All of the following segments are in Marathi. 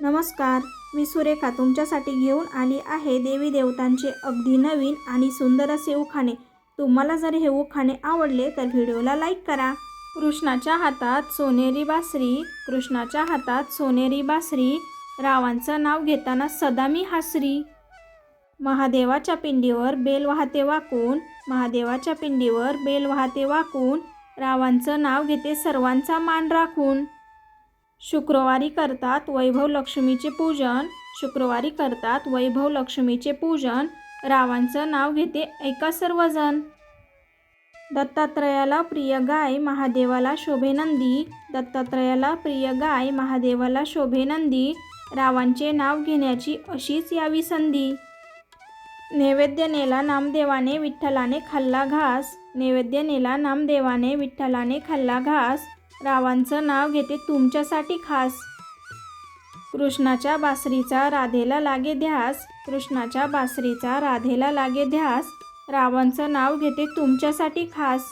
नमस्कार मी सुरेखा तुमच्यासाठी घेऊन आली आहे देवी देवतांचे अगदी नवीन आणि सुंदर असे उखाणे. तुम्हाला जर हे उखाणे आवडले तर व्हिडिओला लाईक करा. कृष्णाच्या हातात सोनेरी बासरी कृष्णाच्या हातात सोनेरी बासरी रावांचं नाव घेताना सदा मी हासरी. महादेवाच्या पिंडीवर बेल वाहते वाकून महादेवाच्या पिंडीवर बेल वाहते वाकून रावांचं नाव घेते सर्वांचा मान राखून. शुक्रवारी करतात वैभव लक्ष्मीचे पूजन. शुक्रवारी करतात वैभव लक्ष्मीचे पूजन. रावांचं नाव घेते ऐका सर्वजण. दत्तात्रयाला प्रिय गाय महादेवाला शोभेनंदी दत्तात्रयाला प्रिय गाय महादेवाला शोभेनंदी रावांचे नाव घेण्याची अशीच यावी संधी. नैवेद्य नेला नामदेवाने विठ्ठलाने खाल्ला घास. नैवेद्य नेला नामदेवाने विठ्ठलाने खाल्ला घास. रावांचं नाव घेते तुमच्यासाठी खास. कृष्णाच्या बासरीचा राधेला लागे ध्यास. कृष्णाच्या बासरीचा राधेला लागे ध्यास. रावांचं नाव घेते तुमच्यासाठी खास.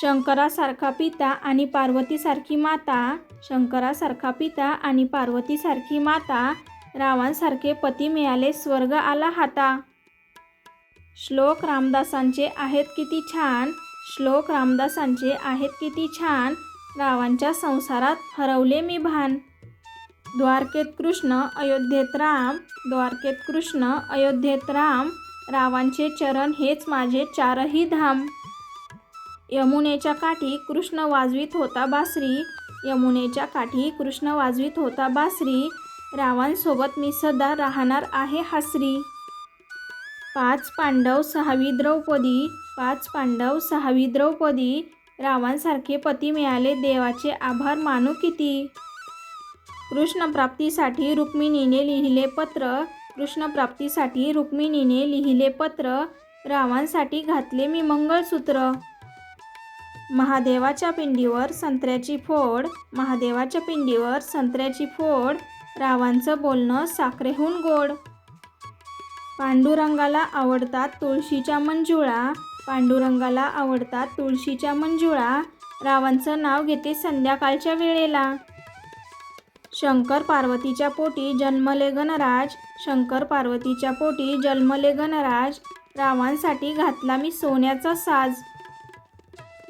शंकरासारखा पिता आणि पार्वतीसारखी माता. शंकरासारखा पिता आणि पार्वतीसारखी माता. रावांसारखे पती मिळाले स्वर्ग आला हाता. श्लोक रामदासांचे आहेत किती छान. श्लोक रामदासांचे आहेत किती छान. रावांच्या संसारात हरवले मी भान. द्वारकेत कृष्ण अयोध्येत राम. द्वारकेत कृष्ण अयोध्येत राम. रावांचे चरण हेच माझे चारही धाम. यमुनेच्या काठी कृष्ण वाजवीत होता बासरी. यमुनेच्या काठी कृष्ण वाजवीत होता बासरी. रावांसोबत मी सदा राहणार आहे हासरी. पाच पांडव सहावी द्रौपदी. पाच पांडव सहावी द्रौपदी रावांसारखे पती मिळाले. देवाचे आभार मानू किती? कृष्णप्राप्तीसाठी रुक्मिणीने लिहिले पत्र. कृष्णप्राप्तीसाठी रुक्मिणीने लिहिले पत्र. रावांसाठी घातले मी मंगळसूत्र. महादेवाच्या पिंडीवर संत्र्याची फोड. महादेवाच्या पिंडीवर संत्र्याची फोड. रावांचं बोलणं साखरेहून गोड. पांडुरंगाला आवडतात तुळशीच्या मंजुळा. पांडुरंगाला आवडतात तुळशीच्या मंजुळा. रावांचं नाव घेते संध्याकाळच्या वेळेला. शंकर पार्वतीच्या पोटी जन्मले गणराज. शंकर पार्वतीच्या पोटी जन्मले गणराज. रावांसाठी घातला मी सोन्याचा साज.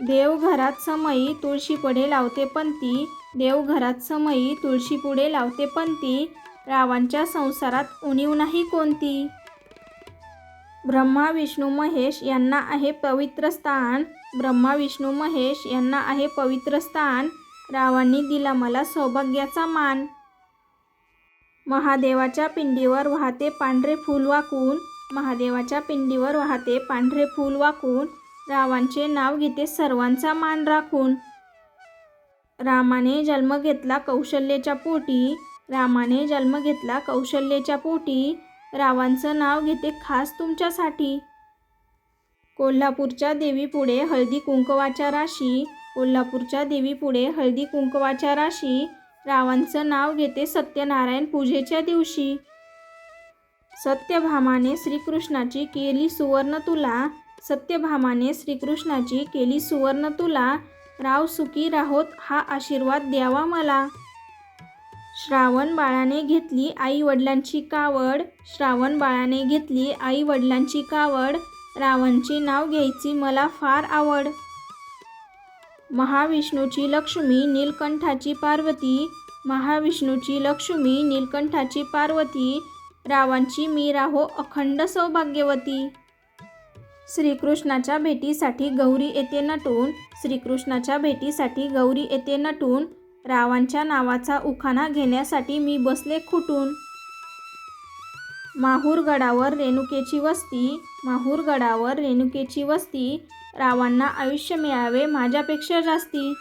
देव घरात समयी तुळशी पुढे लावते पंती. देव घरात समयी तुळशी पुढे लावते पंती. रावांच्या संसारात उणीव नाही कोणती. ब्रह्मा विष्णू महेश यांना आहे पवित्र स्थान. ब्रह्मा विष्णू महेश यांना आहे पवित्र स्थान. रावांनी दिला मला सौभाग्याचा मान. महादेवाच्या पिंडीवर वाहते पांढरे फूल वाकून. महादेवाच्या पिंडीवर वाहते पांढरे फूल वाकून. रावांचे नाव घेते सर्वांचा मान राखून. रामाने जन्म घेतला कौशल्याच्या पोटी. रामाने जन्म घेतला कौशल्याच्या पोटी. रावांचं नाव घेते खास तुमच्यासाठी. कोल्हापूरच्या देवीपुढे हळदी कुंकवाच्या राशी कोल्हापूरच्या देवीपुढे हळदी कुंकवाच्या राशी रावांचं नाव घेते सत्यनारायण पूजेच्या दिवशी. सत्यभामाने श्रीकृष्णाची केली सुवर्ण तुला सत्यभामाने श्रीकृष्णाची केली सुवर्ण तुला राव सुखी राहोत हा आशीर्वाद द्यावा मला. श्रावण बाळाने घेतली आई वडिलांची कावड. श्रावण बाळाने घेतली आई वडिलांची कावड. रावणचे नाव घ्यायची मला फार आवड. महाविष्णूची लक्ष्मी नीलकंठाची पार्वती. महाविष्णूची लक्ष्मी नीलकंठाची पार्वती. रावांची मी राहो अखंड सौभाग्यवती. श्रीकृष्णाच्या भेटीसाठी गौरी येते नटून. श्रीकृष्णाच्या भेटीसाठी गौरी येते नटून. रावांच्या नावाचा उखाणा घेण्यासाठी मी बसले खुटून. माहूरगडावर रेणुकेची वस्ती माहूरगडावर रेणुकेची वस्ती रावांना आयुष्य मिळावे माझ्यापेक्षा जास्ती.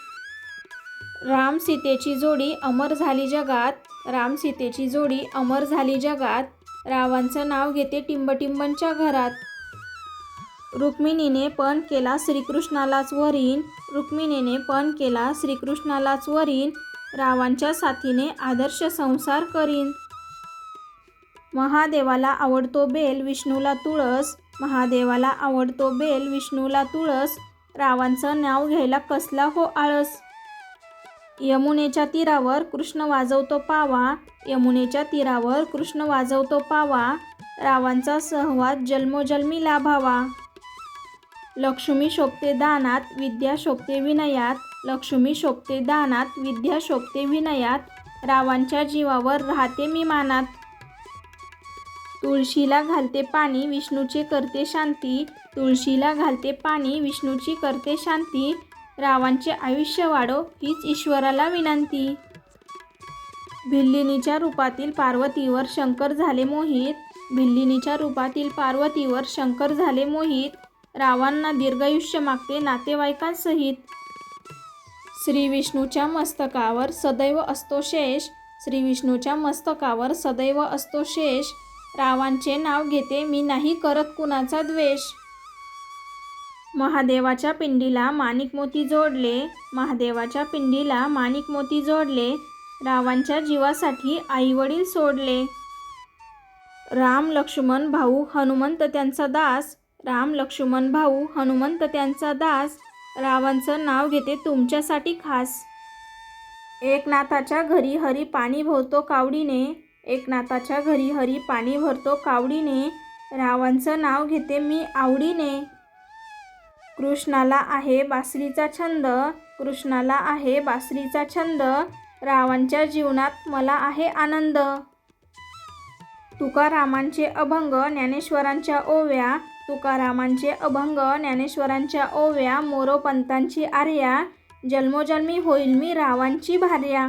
राम सीतेची जोडी अमर झाली जगात राम सीतेची जोडी अमर झाली जगात. रावांचं नाव घेते टिंबटिंबांच्या घरात. रुक्मिणीने पण केला श्रीकृष्णालाच वरीन. रुक्मिणीने पण केला श्रीकृष्णालाच वरीन. रावांच्या साथीने आदर्श संसार करीन. महादेवाला आवडतो बेल विष्णूला तुळस. महादेवाला आवडतो बेल विष्णूला तुळस. रावांचं नाव घ्यायला कसला हो आळस? यमुनेच्या तीरावर कृष्ण वाजवतो पावा. यमुनेच्या तीरावर कृष्ण वाजवतो पावा. रावांचा सहवाद जन्मोजन्मी लाभावा. लक्ष्मी शोभते दानात विद्या शोभते विनयात. लक्ष्मी शोभते दानात विद्या शोभते विनयात. रावांच्या जीवावर राहते मी मानात. तुळशीला घालते पाणी विष्णूचे करते शांती. तुळशीला घालते पाणी विष्णूची करते शांती. रावांचे आयुष्य वाढो हीच ईश्वराला विनंती. भिल्लिनीच्या रूपातील पार्वतीवर शंकर झाले मोहित. भिल्लिनीच्या रूपातील पार्वतीवर शंकर झाले मोहित. रावांना दीर्घायुष्य मागते. नातेवाईकांसहित श्री विष्णूच्या मस्तकावर सदैव असतो शेष. श्री विष्णूच्या मस्तकावर सदैव असतो शेष. रावांचे नाव घेते मी नाही करत कुणाचा द्वेष. महादेवाच्या पिंडीला माणिक मोती जोडले. महादेवाच्या पिंडीला माणिक मोती जोडले. रावांच्या जीवासाठी आईवडील सोडले. राम लक्ष्मण भाऊ हनुमंत त्यांचा दास. राम लक्ष्मण भाऊ हनुमंत त्यांचा दास रावांचं नाव घेते तुमच्यासाठी खास. एकनाथाच्या घरी हरी पाणी भरतो कावडीने एकनाथाच्या घरी हरी पाणी भरतो कावडीने रावांचं नाव घेते मी आवडीने. कृष्णाला आहे बासरीचा छंद कृष्णाला आहे बासरीचा छंद रावांच्या जीवनात मला आहे आनंद. तुकारामांचे अभंग ज्ञानेश्वरांच्या ओव्या तुकारामांचे अभंग ज्ञानेश्वरांच्या ओव्या मोरोपंतांची आर्या जन्मोजन्मी होईल मी रावांची भार्या.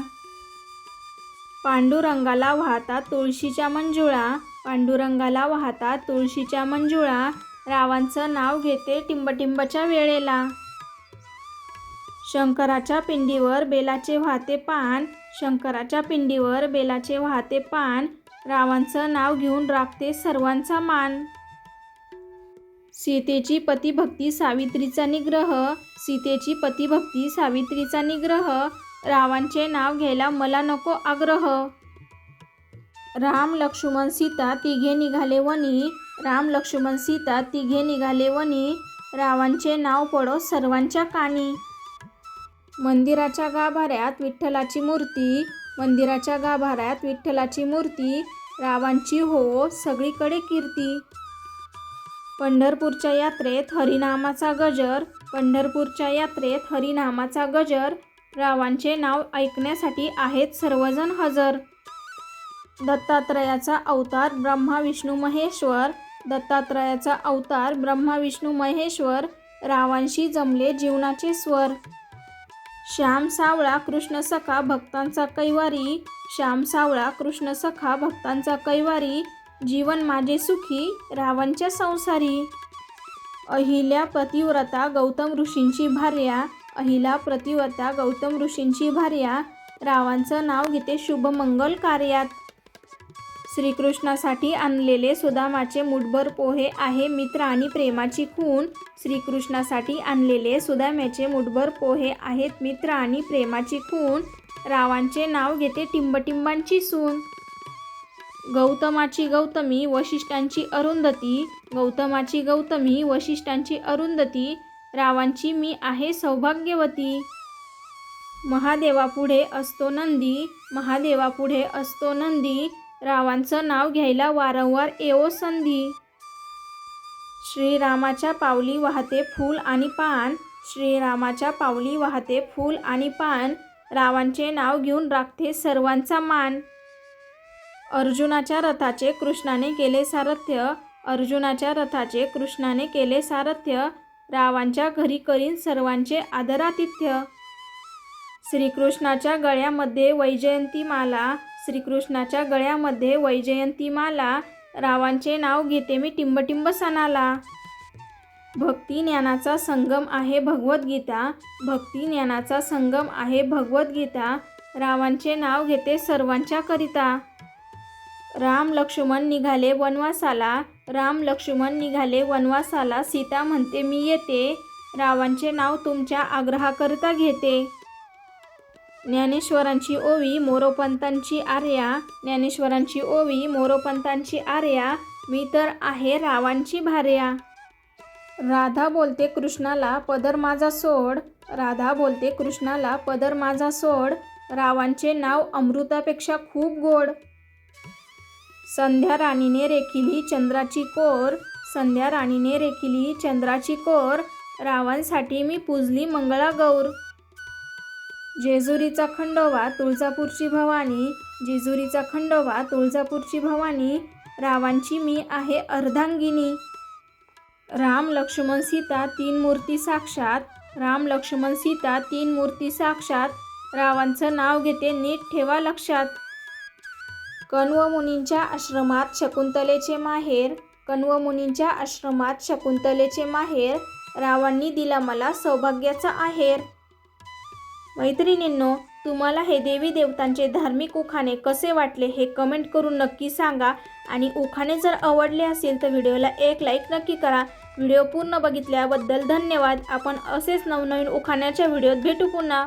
पांडुरंगाला वाहतात तुळशीच्या मंजुळा पांडुरंगाला वाहतात तुळशीच्या मंजुळा रावांचं नाव घेते टिंबटिंबच्या वेळेला. शंकराच्या पिंडीवर बेलाचे वाहते पान शंकराच्या पिंडीवर बेलाचे वाहते पान रावांचं नाव घेऊन राखते सर्वांचा मान. सीतेची पतिभक्ती सावित्रीचा निग्रह सीतेची पतिभक्ती सावित्रीचा निग्रह रावांचे नाव घ्यायला मला नको आग्रह. राम लक्ष्मण सीता तिघे निघाले वनी राम लक्ष्मण सीता तिघे निघाले वनी रावांचे नाव पडो सर्वांच्या कानी. मंदिराच्या गाभाऱ्यात विठ्ठलाची मूर्ती. मंदिराच्या गाभाऱ्यात विठ्ठलाची मूर्ती. रावांची हो सगळीकडे कीर्ती. पंढरपूरच्या यात्रेत हरिनामाचा गजर पंढरपूरच्या यात्रेत हरिनामाचा गजर रावांचे नाव ऐकण्यासाठी आहेत सर्वजण हजर. दत्तात्रयाचा अवतार ब्रह्मा विष्णू महेश्वर. दत्तात्रयाचा अवतार ब्रह्मा विष्णू महेश्वर. रावांशी जमले जीवनाचे स्वर. श्याम सावळा कृष्ण सखा भक्तांचा कैवारी. श्याम सावळा कृष्ण सखा भक्तांचा कैवारी. जीवन माझे सुखी रावांच्या संसारी. अहिल्या प्रतिव्रता गौतम ऋषींची भार्या अहिला प्रतिव्रता गौतम ऋषींची भार्या रावांचं नाव घेते शुभमंगल कार्यात. श्रीकृष्णासाठी आणलेले सुदामाचे मुठभर पोहे आहे मित्र आणि प्रेमाची खून श्रीकृष्णासाठी आणलेले सुदाम्याचे मुठभर पोहे आहेत मित्र आणि प्रेमाची खून रावांचे नाव घेते टिंबटिंबांची सून. गौतमाची गौतमी वशिष्ठांची अरुंधती. गौतमाची गौतमी वशिष्ठांची अरुंधती. रावांची मी आहे सौभाग्यवती. महादेवापुढे असतो नंदी. महादेवापुढे असतो नंदी. रावांचं नाव घ्यायला वारंवार येवो संधी. श्रीरामाच्या पावली वाहते फूल आणि पान. श्रीरामाच्या पावली वाहते फूल आणि पान. रावांचे नाव घेऊन राखते सर्वांचा मान. अर्जुनाच्या रथाचे कृष्णाने केले सारथ्य अर्जुनाच्या रथाचे कृष्णाने केले सारथ्य रावांच्या घरी करीन सर्वांचे आदरातिथ्य. श्रीकृष्णाच्या गळ्यामध्ये वैजयंती माला श्रीकृष्णाच्या गळ्यामध्ये वैजयंती माला रावांचे नाव घेते मी टिंबटिंब सणाला भक्ती ज्ञानाचा संगम आहे भगवद्गीता भक्ती ज्ञानाचा संगम आहे भगवद्गीता रावांचे नाव घेते सर्वांच्या करिता राम लक्ष्मण निघाले वनवासाला. राम लक्ष्मण निघाले वनवासाला. सीता म्हणते मी येते. रावांचे नाव तुमच्या आग्रहाकरिता घेते. ज्ञानेश्वरांची ओवी मोरोपंतांची आर्या. ज्ञानेश्वरांची ओवी मोरोपंतांची आर्या. मी तर आहे रावांची भार्या. राधा बोलते कृष्णाला पदर माझा सोड. राधा बोलते कृष्णाला पदर माझा सोड. रावांचे नाव अमृतापेक्षा खूप गोड. संध्या राणीने रेखिली चंद्राची कोर. संध्या राणीने रेखिली चंद्राची कोर. रावांसाठी मी पूजली मंगळागौर. जेजुरीचा खंडोबा तुळजापूरची भवानी. जेजुरीचा खंडोबा तुळजापूरची भवानी. रावांची मी आहे अर्धांगिनी. राम लक्ष्मण सीता तीन मूर्ती साक्षात. राम लक्ष्मण सीता तीन मूर्ती साक्षात. रावांचं नाव घेते नीट ठेवा लक्षात. कण्व मुनींच्या आश्रमात शकुंतलेचे माहेर कण्व मुनींच्या आश्रमात शकुंतलेचे माहेर रावांनी दिला मला सौभाग्याचा आहेर. मैत्रिणींनो तुम्हाला हे देवी देवतांचे धार्मिक उखाणे कसे वाटले हे कमेंट करून नक्की सांगा आणि उखाणे जर आवडले असेल तर व्हिडिओला एक लाईक नक्की करा. व्हिडिओ पूर्ण बघितल्याबद्दल धन्यवाद. आपण असेच नवनवीन उखाण्याच्या व्हिडिओत भेटू पुन्हा.